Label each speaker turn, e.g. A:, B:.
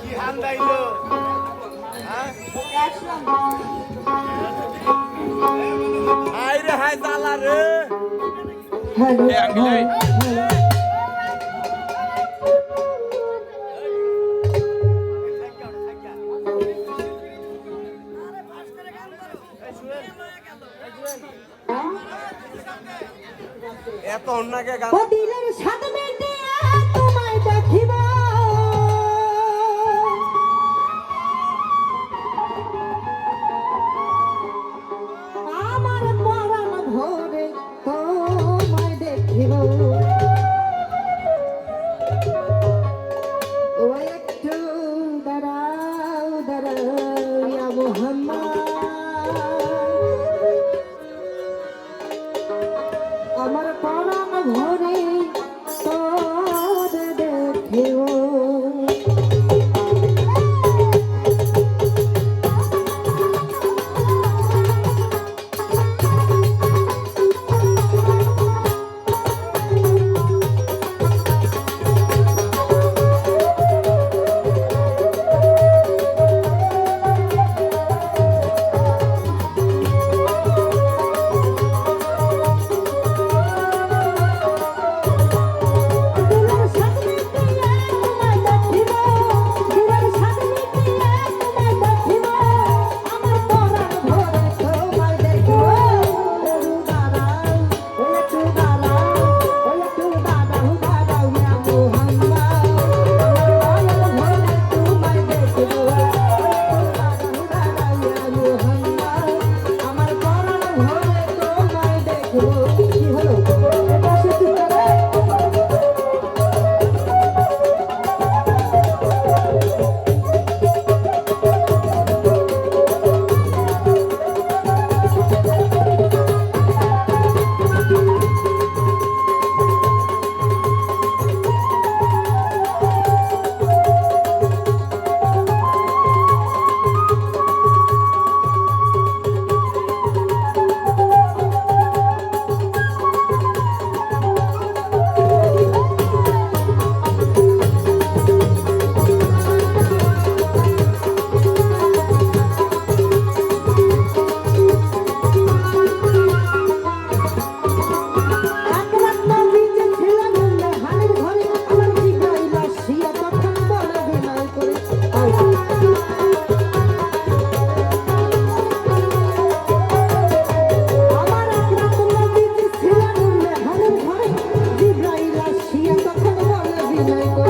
A: কি হান দাইলো? অন্যকে গান
B: Thank you.